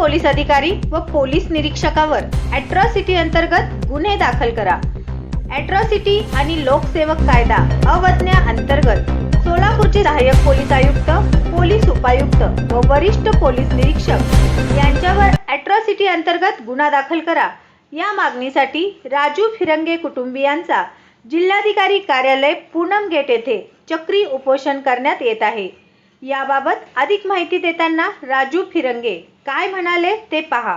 Police अधिकारी व police निरीक्षकावर atrocity अंतर्गत गुन्हे दाखल करा. अॅट्रॉसिटी आणि लोकसेवक कायदा अवज्ञा अंतर्गत सोलापूरचे सहाय्यक पोलीस आयुक्त पोलीस उपायुक्त व वरिष्ठ पोलीस निरीक्षक यांच्यावर अॅट्रॉसिटी अंतर्गत गुन्हा दाखल करा. या मागणीसाठी राजू फिरंगे कुटुंबियांचा जिल्हाधिकारी कार्यालय पूनम गेट येथे चक्री उपोषण करण्यात येत आहे. याबाबत अधिक माहिती देताना राजू फिरंगे. काय म्हणाले ते पहा.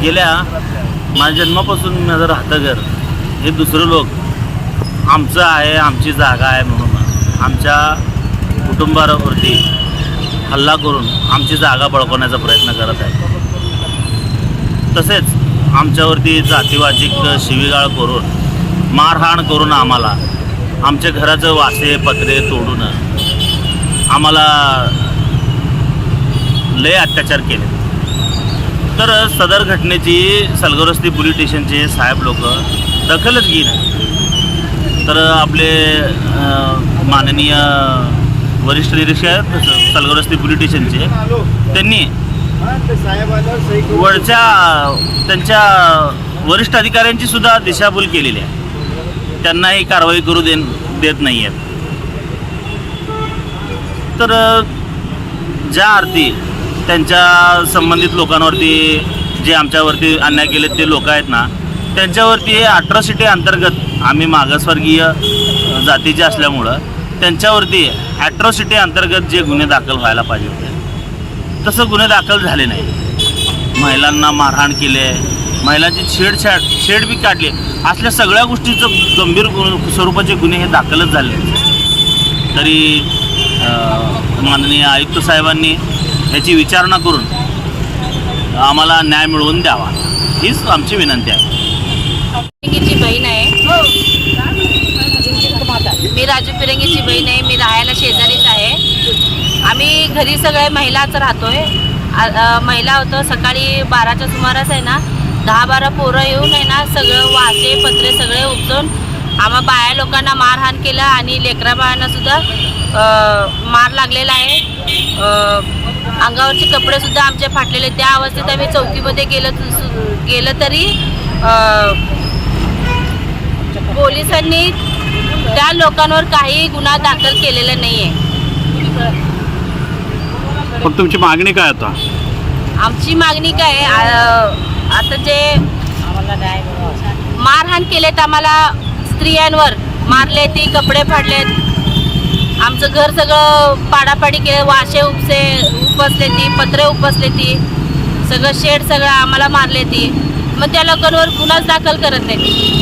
गेल्या माझ्या जन्मापासून माझं राहतं घर. हे दुसरं लोक. आमचं आहे आमची जागा आहे म्हणून. आमच्या कुटुंबावरती हल्ला करून आमची जागा बळकवण्याचा प्रयत्न करत आहे. तसेच आमच्यावरती जातीवाचिक शिवीगाळ करून मारहाण करून आम्हाला आमच्या घराचं वासे पत्रे तोडून आम्हाला लय अत्याचार केले. तर सदर घटनेची सलगरस्ती पोलीस स्टेशनचे साहेब लोक दखलच घेईन. तर आपले माननीय वरिष्ठ निरीक्षक आहेत सलगरस्ती पोलीस स्टेशनचे त्यांनी वरच्या त्यांच्या वरिष्ठ अधिकाऱ्यांची सुद्धा दिशाभूल केलेली आहे. त्यांनाही कारवाई करू दे देत नाही आहेत तर ज्या आरती त्यांच्या संबंधित लोकांवरती जे आमच्यावरती अन्याय केले ते लोक आहेत ना त्यांच्यावरती हे अट्रॉसिटी अंतर्गत आम्ही मागासवर्गीय जातीचे असल्यामुळं त्यांच्यावरती ॲट्रॉसिटी अंतर्गत जे गुन्हे दाखल व्हायला पाहिजे होते. तसं गुन्हे दाखल झाले नाही. महिलांना मारहाण केले महिलांची छेडछाड छेड बी काढली असल्या सगळ्या गोष्टीचं गंभीर स्वरूपाचे गुन्हे हे दाखलच झाले तरी माननीय आयुक्त साहेबांनी याची विचारणा करून आम्हाला न्याय मिळवून द्यावा. हीच आमची विनंती आहे. बहीण आहे. मी राजू फिरंगीची बहीण आहे. मी राहायला शेजारीच आहे. आम्ही घरी सगळे महिलाच राहतोय. महिला होतं सकाळी बाराच्या सुमारास आहे ना दहा बारा पोरं येऊन आहे ना सगळं वाचे पत्रे सगळे उपसून आम्हा बाया लोकांना मारहाण केलं आणि लेकरा बाळांना सुद्धा मार लागलेला आहे. अ, अंगावरचे कपडे सुद्धा आमचे फाटलेले त्या अवस्थेत आम्ही चौकीमध्ये गेलं सु- गेलं तरी पोलिसांनी त्या लोकांवर काही गुन्हा दाखल केलेला नाही आहे पण तुमची मागणी काय आता? आमची मागणी काय आता जे मारहाण केलेत आम्हाला स्त्रियांवर मारले ती कपडे फाडलेत. आमचं घर सगळं पाडापाडी केलं वाशे उपसे उपसले ती पत्रे उपसले ती. सगळं शेड सगळं आम्हाला मारले ती. मग त्या लोकांवर गुन्हाच दाखल करत नाही.